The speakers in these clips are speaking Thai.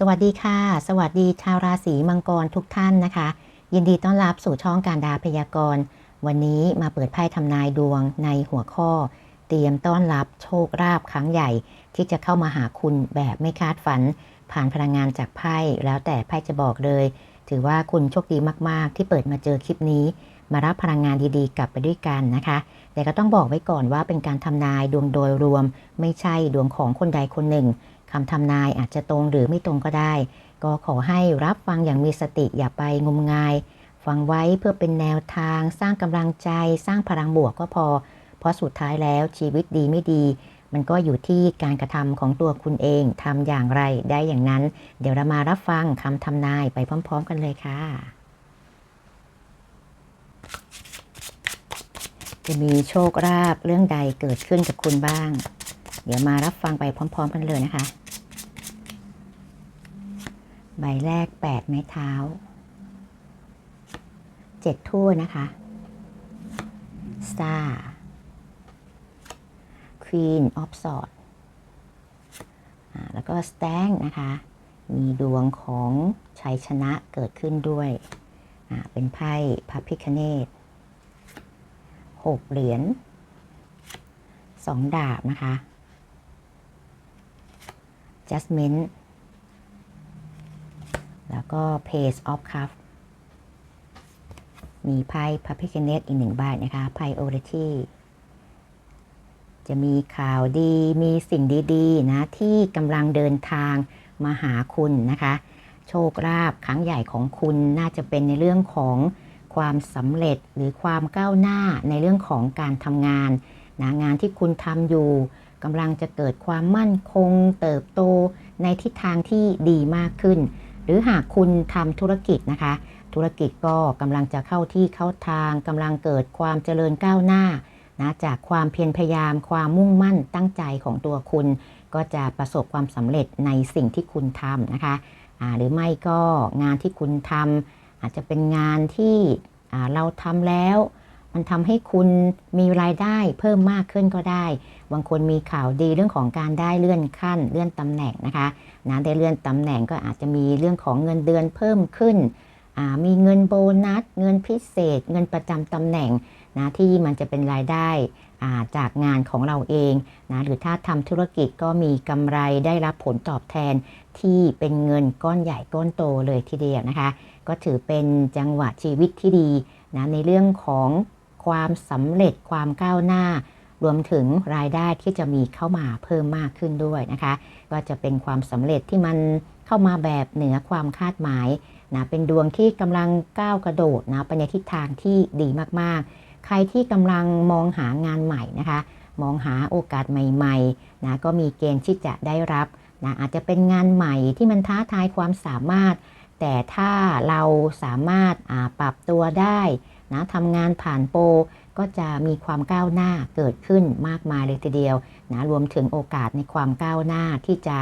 สวัสดีค่ะ สวัสดีชาวราศีมังกรทุกท่านนะคะ ยินดีต้อนรับสู่ช่องการดาพยากรณ์ วันนี้มาเปิดไพ่ทำนายดวงในหัวข้อ เตรียมต้อนรับโชคลาภครั้งใหญ่ ที่จะเข้ามาหาคุณแบบไม่คาดฝัน ผ่านพลังงานจากไพ่แล้วแต่ไพ่จะบอกเลย ถือว่าคุณโชคดีมาก ๆ ที่เปิดมาเจอคลิปนี้ มารับพลังงานดีๆ กลับไปด้วยกันนะคะ แต่ก็ต้องบอกไว้ก่อนว่าเป็นการทำนายดวงโดยรวม ไม่ใช่ดวงของคนใดคนหนึ่ง คำทำนายอาจจะตรงหรือไม่ตรงก็ได้ ก็ขอให้รับฟังอย่างมีสติอย่าไปงมงาย ฟังไว้เพื่อเป็นแนวทาง สร้างกำลังใจ สร้างพลังบวกก็พอ เพราะสุดท้ายแล้วชีวิตดีไม่ดี มันก็อยู่ที่การกระทำของตัวคุณเองทำอย่างไรได้อย่างนั้น เดี๋ยวเรามารับฟังคำทำนายไปพร้อม ๆ กันเลยค่ะจะมีโชคลาภเรื่องใดเกิดขึ้นกับคุณบ้าง เดี๋ยวมารับฟังไปพร้อม ๆ กันเลยนะคะ ใบแรก 8 ไม้เท้า 7 ทั่วนะคะ Star Queen of Swords อ่าแล้วก็ Stand นะคะ มีดวงของชัยชนะเกิดขึ้นด้วยอ่าเป็นไพ่พระพิคเนตหกเหรียญสองดาบนะคะ Judgment ก็ Page of Cup มีไพ่พระพิคเนตอีกหนึ่งใบนะคะไพ่โอเรที่จะมีข่าวดีมีสิ่งดีๆ นะ ที่กำลังเดินทางมาหาคุณนะคะ โชคลาภครั้งใหญ่ของคุณน่าจะเป็นในเรื่องของความสำเร็จหรือความก้าวหน้าในเรื่องของการทำงานนะงานที่คุณทำอยู่กำลังจะเกิดความมั่นคงเติบโตในทิศทางที่ดีมากขึ้น หรือหากคุณทำธุรกิจนะคะ ธุรกิจก็กำลังจะเข้าที่เข้าทางกำลังเกิดความเจริญก้าวหน้านะจากความเพียรพยายาม ความมุ่งมั่นตั้งใจของตัวคุณ ก็จะประสบความสำเร็จในสิ่งที่คุณทำนะคะหรือไม่ก็งานที่คุณทำอาจจะเป็นงานที่เราทำแล้ว มันทำให้คุณมีรายได้เพิ่มมากขึ้นก็ได้ บางคนมีข่าวดีเรื่องของการได้เลื่อนขั้น เลื่อนตำแหน่งนะคะนะได้เลื่อนตำแหน่งก็อาจจะมีเรื่องของเงินเดือนเพิ่มขึ้น มีเงินโบนัส เงินพิเศษ เงินประจำตำแหน่งนะที่มันจะเป็นรายได้จากงานของเราเองนะหรือถ้าทำธุรกิจก็มีกำไรได้รับผลตอบแทนที่เป็นเงินก้อนใหญ่ก้อนโตเลยทีเดียวนะคะ ก็ถือเป็นจังหวะชีวิตที่ดีนะในเรื่องของ ความสำเร็จความก้าวหน้า รวมถึงรายได้ที่จะมีเข้ามาเพิ่มมากขึ้นด้วยนะคะ ก็จะเป็นความสำเร็จที่มันเข้ามาแบบเหนือความคาดหมายนะเป็นดวงที่กำลังก้าวกระโดดนะไปในทิศทางที่ดีมากๆ ใครที่กำลังมองหางานใหม่นะคะ มองหาโอกาสใหม่ๆนะก็มีเกณฑ์ที่จะได้รับนะอาจจะเป็นงานใหม่ที่มันท้าทายความสามารถ แต่ถ้าเราสามารถปรับตัวได้ นะทำงานผ่านโปรก็จะมีความก้าวหน้าเกิดขึ้นมากมายเลยทีเดียวนะรวมถึงโอกาสในความก้าวหน้าที่จะ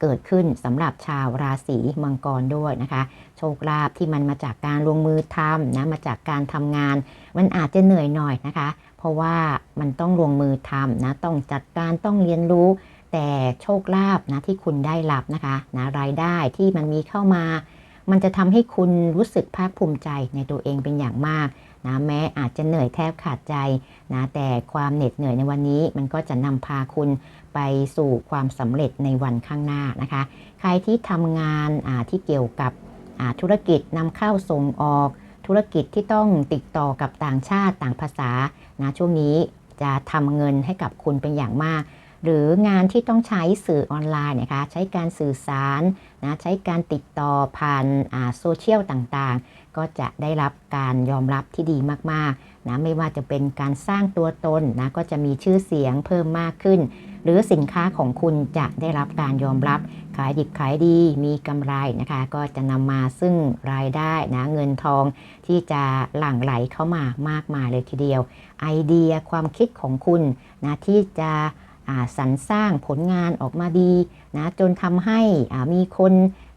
เกิดขึ้นสำหรับชาวราศีมังกรด้วยนะคะ โชคลาภที่มันมาจากการลงมือทำนะมาจากการทำงาน มันอาจจะเหนื่อยหน่อยนะคะ เพราะว่ามันต้องลงมือทำนะต้องจัดการต้องเรียนรู้ แต่โชคลาภนะที่คุณได้รับนะคะนะรายได้ที่มันมีเข้ามา มันจะทำให้คุณรู้สึกภาคภูมิใจในตัวเองเป็นอย่างมากนะแม้อาจจะเหนื่อยแทบขาดใจนะแต่ความเหน็ดเหนื่อยในวันนี้ มันก็จะนำพาคุณไปสู่ความสำเร็จในวันข้างหน้านะคะ ใครที่ทำงานที่เกี่ยวกับธุรกิจนำเข้าส่งออก ธุรกิจที่ต้องติดต่อกับต่างชาติต่างภาษานะช่วงนี้จะทำเงินให้กับคุณเป็นอย่างมาก หรืองานที่ต้องใช้สื่อออนไลน์นะคะใช้การสื่อสารนะใช้การติดต่อผ่านโซเชียลต่างๆ ก็จะได้รับการยอมรับที่ดีมากๆนะไม่ว่าจะเป็นการสร้างตัวตนนะก็จะมีชื่อเสียงเพิ่มมากขึ้น หรือสินค้าของคุณจะได้รับการยอมรับ ขายดิบขายดีมีกำไรนะคะ ก็จะนำมาซึ่งรายได้นะเงินทองที่จะหลั่งไหลเข้ามามากมายเลยทีเดียว ไอเดียความคิดของคุณนะที่จะ สรรสร้างผลงานออกมาดีนะจนทำให้มีคน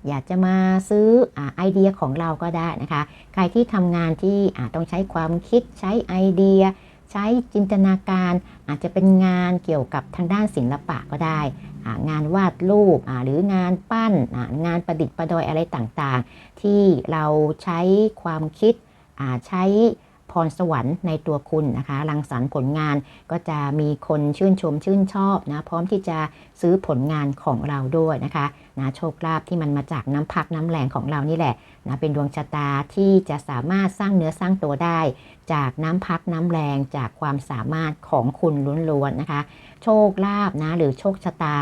อยากจะมาซื้ออไอเดียของเราก็ได้นะคะ ใครที่ทำงานที่ต้องใช้ความคิดใช้ไอเดีย ใช้จินตนาการอาจจะเป็นงานเกี่ยวกับทางด้านศิลปะก็ได้ งานวาดรูปหรืองานปั้นงานประดิษฐ์ประดอยอะไรต่างๆ ที่เราใช้ความคิดใช้ พรสวรรค์ในตัวคุณนะคะ รังสรรค์ผลงานก็จะมีคนชื่นชมชื่นชอบนะพร้อมที่จะซื้อผลงานของเราด้วยนะคะนะโชคลาภที่มันมาจากน้ำพักน้ำแรงของเรานี่แหละนะเป็นดวงชะตาที่จะสามารถสร้างเนื้อสร้างตัวได้ จากน้ำพักน้ำแรงจากความสามารถของคุณล้วนๆนะคะ โชคลาภนะหรือโชคชะตา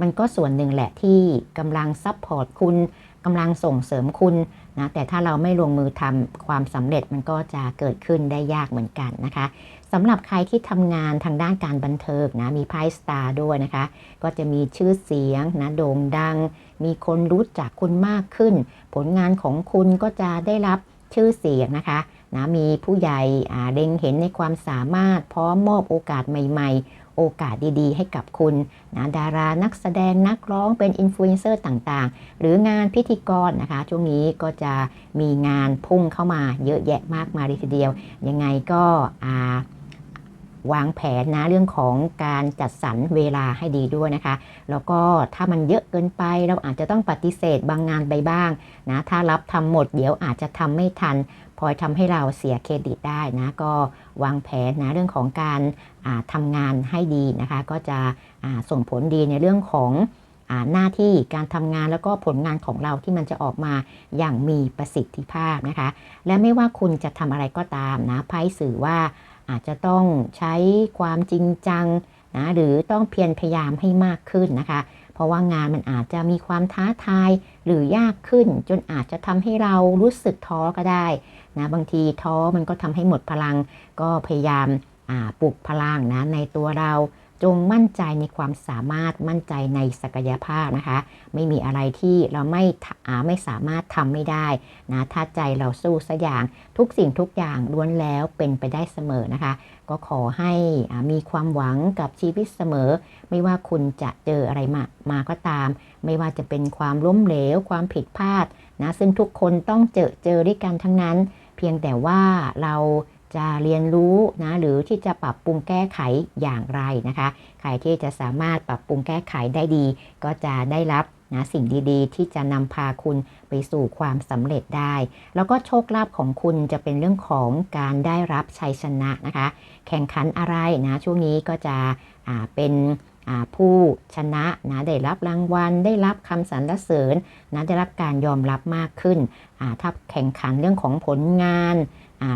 มันก็ส่วนหนึ่งแหละที่กำลังซับพอร์ตคุณกำลังส่งเสริมคุณ นะแต่ถ้าเราไม่ลงมือทำความสำเร็จมันก็จะเกิดขึ้นได้ยากเหมือนกันนะคะสำหรับใครที่ทำงานทางด้านการบันเทิงนะมีไพ่สตาร์ด้วยนะคะ ก็จะมีชื่อเสียงนะโด่งดัง มีคนรู้จักคุณมากขึ้น ผลงานของคุณก็จะได้รับชื่อเสียงนะคะนะมีผู้ใหญ่เล็งเห็นในความสามารถพร้อมมอบโอกาสใหม่ ๆ โอกาสดีๆ ให้กับคุณนะดารานักแสดงนักร้องเป็นอินฟลูเอนเซอร์ต่างๆ หรืองานพิธีกรนะคะ ช่วงนี้ก็จะมีงานพุ่งเข้ามาเยอะแยะมากมายทีเดียว ยังไงก็วางแผนนะเรื่องของการจัดสรรเวลาให้ดีด้วยนะคะ แล้วก็ถ้ามันเยอะเกินไปเราอาจจะต้องปฏิเสธบางงานไปบ้างนะถ้ารับทำหมดเดี๋ยวอาจจะทำไม่ทัน พอยทำให้เราเสียเครดิตได้นะก็วางแผนนะเรื่องของการทำงานให้ดีนะคะก็จะส่งผลดีในเรื่องของหน้าที่การทำงานแล้วก็ผลงานของเราที่มันจะออกมาอย่างมีประสิทธิภาพนะคะ และไม่ว่าคุณจะทำอะไรก็ตามนะไพ่สื่อว่าอาจจะต้องใช้ความจริงจังนะหรือต้องเพียรพยายามให้มากขึ้นนะคะ เพราะว่างานมันอาจจะมีความท้าทายหรือยากขึ้น จนอาจจะทำให้เรารู้สึกท้อก็ได้นะบางทีท้อมันก็ทำให้หมดพลัง ก็พยายามปลุกพลังนะในตัวเรา จงมั่นใจในความสามารถมั่นใจในศักยภาพนะคะ ไม่มีอะไรที่เราไม่ไม่สามารถทำไม่ได้นะถ้าใจเราสู้สักอย่างทุกสิ่งทุกอย่างล้วนแล้วเป็นไปได้เสมอนะคะ ก็ขอให้มีความหวังกับชีวิตเสมอ ไม่ว่าคุณจะเจออะไรมามาก็ตาม ไม่ว่าจะเป็นความล้มเหลวความผิดพลาดนะซึ่งทุกคนต้องเจอเจอด้วยกันทั้งนั้น เพียงแต่ว่าเรา จะเรียนรู้นะหรือที่จะปรับปรุงแก้ไขอย่างไรนะคะใครที่จะสามารถปรับปรุงแก้ไขได้ดี ก็จะได้รับนะสิ่งดีๆ ที่จะนำพาคุณไปสู่ความสำเร็จได้ แล้วก็โชคลาภของคุณจะเป็นเรื่องของการได้รับชัยชนะนะคะ แข่งขันอะไรนะช่วงนี้ก็จะเป็นผู้ชนะนะได้รับรางวัล ได้รับคำสรรเสริญนะได้รับการยอมรับมากขึ้นถ้าแข่งขันเรื่องของผลงาน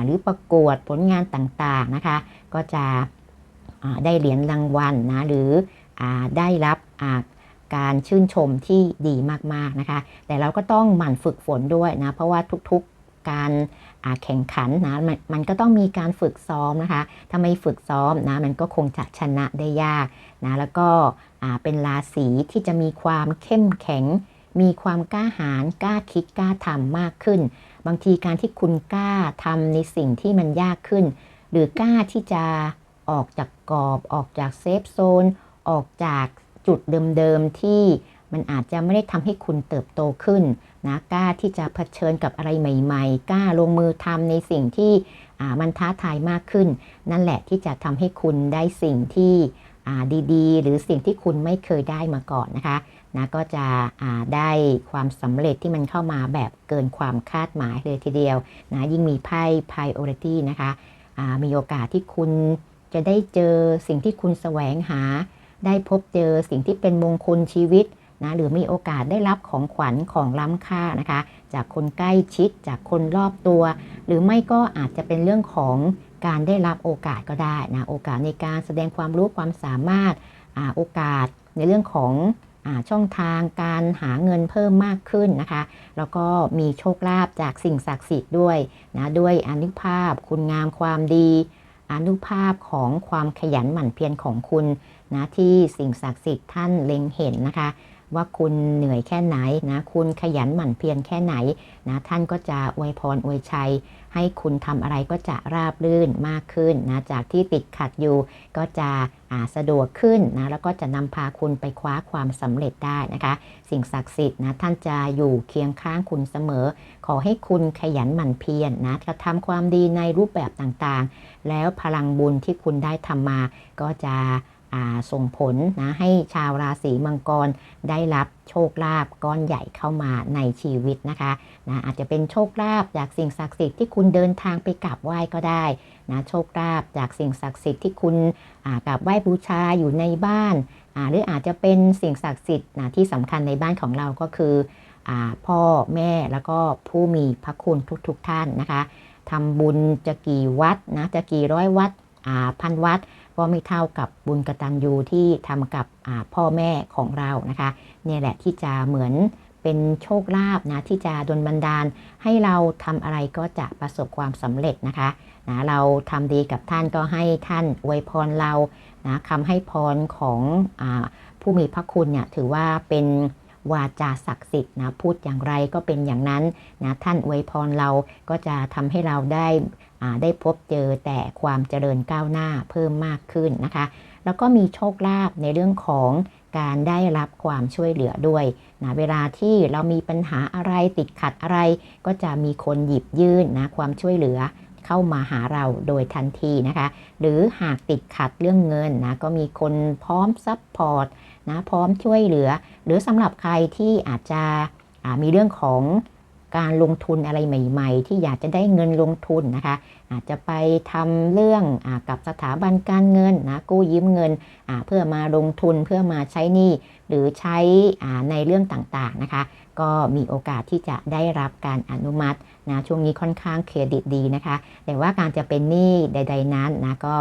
หรือประกวดผลงานต่างๆนะคะ ก็จะได้เหรียญรางวัลนะ หรืออได้รับการชื่นชมที่ดีมากๆนะคะ แต่เราก็ต้องหมั่นฝึกฝนด้วยนะ เพราะว่าทุกๆการแข่งขันนะมมันก็ต้องมีการฝึกซ้อมนะคะ ถ้าไม่ฝึกซ้อมนะมันก็คงจะชนะได้ยากนะ แล้วก็เป็นราศีที่จะมีความเข้มแข็ง มีความกล้าหาญกล้าคิดกล้าทำมากขึ้น บางทีการที่คุณกล้าทำในสิ่งที่มันยากขึ้น หรือกล้าที่จะออกจากกรอบ ออกจากเซฟโซน ออกจากจุดเดิมๆที่มันอาจจะไม่ได้ทำให้คุณเติบโตขึ้นนะกล้าที่จะเผชิญกับอะไรใหม่ ๆ กล้าลงมือทำในสิ่งที่มันท้าทายมากขึ้น นั่นแหละที่จะทำให้คุณได้สิ่งที่ ดีๆ หรือสิ่งที่คุณไม่เคยได้มาก่อนนะคะนะก็จะได้ความสำเร็จที่มันเข้ามาแบบเกินความคาดหมายเลยทีเดียวนะยิ่งมีไพ่ priority นะคะมีโอกาสที่คุณจะได้เจอสิ่งที่คุณแสวงหา ได้พบเจอสิ่งที่เป็นมงคลชีวิตนะหรือมีโอกาสได้รับของขวัญของล้ำค่านะคะ จากคนใกล้ชิดจากคนรอบตัว หรือไม่ก็อาจจะเป็นเรื่องของ การได้รับโอกาสก็ได้นะโอกาสในการแสดงความรู้ความสามารถอโอกาสในเรื่องของอช่องทางการหาเงินเพิ่มมากขึ้นนะคะ แล้วก็มีโชคลาภจากสิ่งศักดิ์สิทธิ์ด้วยนะด้วยอนุภาพคุณงามความดีอนุภาพของความขยันหมั่นเพียรของคุณนะที่สิ่งศักดิ์สิทธิ์ท่านเล็งเห็นนะคะ ว่าคุณเหนื่อยแค่ไหนนะคุณขยันหมั่นเพียรแค่ไหนนะท่านก็จะอวยพรอวยชัย ให้คุณทำอะไรก็จะราบรื่นมากขึ้นนะจากที่ติดขัดอยู่ก็จะสะดวกขึ้นนะแล้วก็จะนำพาคุณไปคว้าความสำเร็จได้นะคะ สิ่งศักดิ์สิทธิ์นะท่านจะอยู่เคียงข้างคุณเสมอ ขอให้คุณขยันหมั่นเพียรนะกระทำความดีในรูปแบบต่างๆ แล้วพลังบุญที่คุณได้ทำมาก็จะ ส่งผลนะให้ชาวราศีมังกรได้รับโชคลาภก้อนใหญ่เข้ามาในชีวิตนะคะนะอาจจะเป็นโชคลาภจากสิ่งศักดิ์สิทธิ์ที่คุณเดินทางไปกราบไหว้ก็ได้นะโชคลาภจากสิ่งศักดิ์สิทธิ์ที่คุณกราบไหว้บูชาอยู่ในบ้าน หรืออาจจะเป็นสิ่งศักดิ์สิทธิ์นะที่สำคัญในบ้านของเราก็คืออพ่อแม่แล้วก็ผู้มีพระคุณทุกๆทท่านนะคะทำบุญจะกี่วัดนะจะกี่ร้อยวัดพันวัด ก็ไม่เท่ากับบุญกตัญญูที่ทำกับพ่อแม่ของเรานะคะเนี่ยแหละที่จะเหมือนเป็นโชคลาภนะที่จะดลบันดาล ให้เราทำอะไรก็จะประสบความสำเร็จนะคะนะเราทำดีกับท่านก็ให้ท่านอวยพรเรานะคำให้พรของอผู้มีพระคุณเนี่ยถือว่าเป็นวาจาศักดิ์สิทธิ์นะพูดอย่างไรก็เป็นอย่างนั้นนะท่านอวยพรเราก็จะทำให้เราได้ ได้พบเจอแต่ความเจริญก้าวหน้าเพิ่มมากขึ้นนะคะ แล้วก็มีโชคลาภในเรื่องของการได้รับความช่วยเหลือด้วยนะเวลาที่เรามีปัญหาอะไรติดขัดอะไร ก็จะมีคนหยิบยื่นนะความช่วยเหลือเข้ามาหาเราโดยทันทีนะคะ หรือหากติดขัดเรื่องเงินนะก็มีคนพร้อมซัพพอร์ตนะพร้อมช่วยเหลือ หรือสำหรับใครที่อาจจะมีเรื่องของ การลงทุนอะไรใหม่ ๆ ที่อยากจะได้เงินลงทุนนะคะ อาจจะไปทำเรื่องอกับสถาบันการเงินนะกู้ยืมเงินเพื่อมาลงทุนเพื่อมาใช้หนี้หรือใช้ในเรื่องต่างๆนะคะ ก็มีโอกาสที่จะได้รับการอนุมัตินะช่วงนี้ค่อนข้างเครดิตดีนะคะ แต่ว่าการจะเป็นหนี้ใด ๆ นั้นนะก็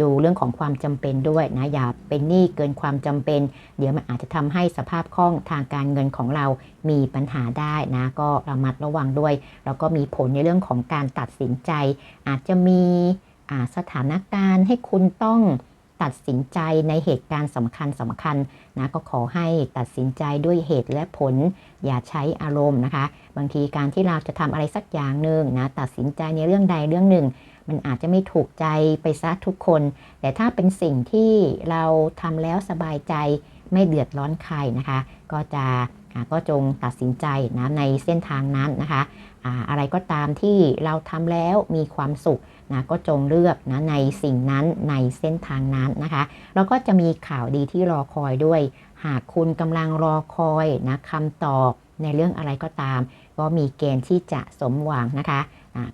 ดูเรื่องของความจำเป็นด้วยนะอย่าเป็นหนี้เกินความจำเป็น เดี๋ยวมันอาจจะทำให้สภาพคล่องทางการเงินของเรามีปัญหาได้นะก็ระมัดระวังด้วย แล้วก็มีผลในเรื่องของการตัดสินใจ อาจจะมีสถานการณ์ให้คุณต้องตัดสินใจในเหตุการณ์สำคัญสำคัญนะก็ขอให้ตัดสินใจด้วยเหตุและผล อย่าใช้อารมณ์นะคะ บางทีการที่เราจะทำอะไรสักอย่างหนึ่งนะตัดสินใจในเรื่องใดเรื่องหนึ่ง มันอาจจะไม่ถูกใจไปซะทุกคน แต่ถ้าเป็นสิ่งที่เราทำแล้วสบายใจไม่เดือดร้อนใครนะคะ ก็จะก็จงตัดสินใจนะในเส้นทางนั้นนะคะอ่าอะไรก็ตามที่เราทำแล้วมีความสุขนะก็จงเลือกนะในสิ่งนั้นในเส้นทางนั้นนะคะแล้วก็จะมีข่าวดีที่รอคอยด้วย หากคุณกำลังรอคอยนะคำตอบในเรื่องอะไรก็ตาม ก็มีเกณฑ์ที่จะสมหวังนะคะอะ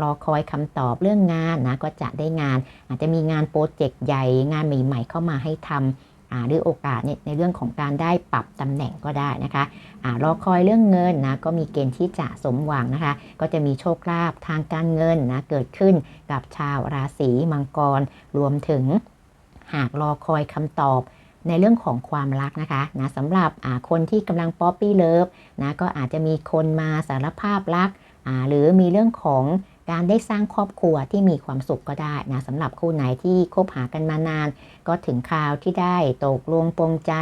รอคอยคำตอบเรื่องงานนะก็จะได้งาน อาจจะมีงานโปรเจกต์ใหญ่งานใหม่ ๆ เข้ามาให้ทำอ่าหรือโอกาสในเรื่องของการได้ปรับตำแหน่งก็ได้นะคะอารอคอยเรื่องเงินนะก็มีเกณฑ์ที่จะสมหวังนะคะ ก็จะมีโชคลาภทางการเงินนะเกิดขึ้นกับชาวราศีมังกร รวมถึงหากรอคอยคำตอบในเรื่องของความรักนะคะนะสำหรับคนที่กำลังป๊อปปี้เลิฟนะก็อาจจะมีคนมาสารภาพรักหรือมีเรื่องของ การได้สร้างครอบครัวที่มีความสุขก็ได้นะสำหรับคู่ไหนที่คบหากันมานาน ก็ถึงคราวที่ได้ตกลงปรงใจ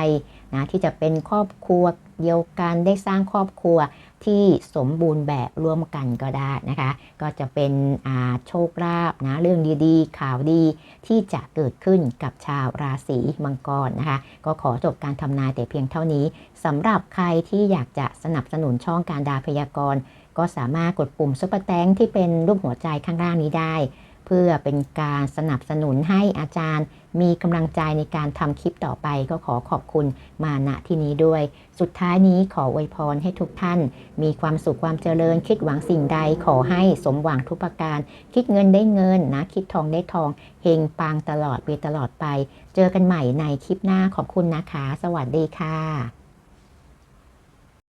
นะที่จะเป็นครอบครัวเดียวกันได้สร้างครอบครัวที่สมบูรณ์แบบร่วมกันก็ได้นะคะ ก็จะเป็นอ่าโชคลาภนะเรื่องดีๆ ข่าวดีที่จะเกิดขึ้นกับชาวราศีมังกรนะคะ ก็ขอจบการทำนายแต่เพียงเท่านี้สำหรับใครที่อยากจะสนับสนุนช่องการดาพยากรณ์ ก็สามารถกดปุ่มซุปเปอร์แตงที่เป็นรูปหัวใจข้างล่างนี้ได้ เพื่อเป็นการสนับสนุนให้อาจารย์ มีกำลังใจในการทำคลิปต่อไปก็ขอขอบคุณมาณที่นี้ด้วย สุดท้ายนี้ขออวยพรให้ทุกท่าน มีความสุขความเจริญคิดหวังสิ่งใดขอให้สมหวังทุกประการ คิดเงินได้เงินนะ คิดทองได้ทองเฮงปังตลอดไปตลอดไป เจอกันใหม่ในคลิปหน้าขอบคุณนะคะ สวัสดีค่ะ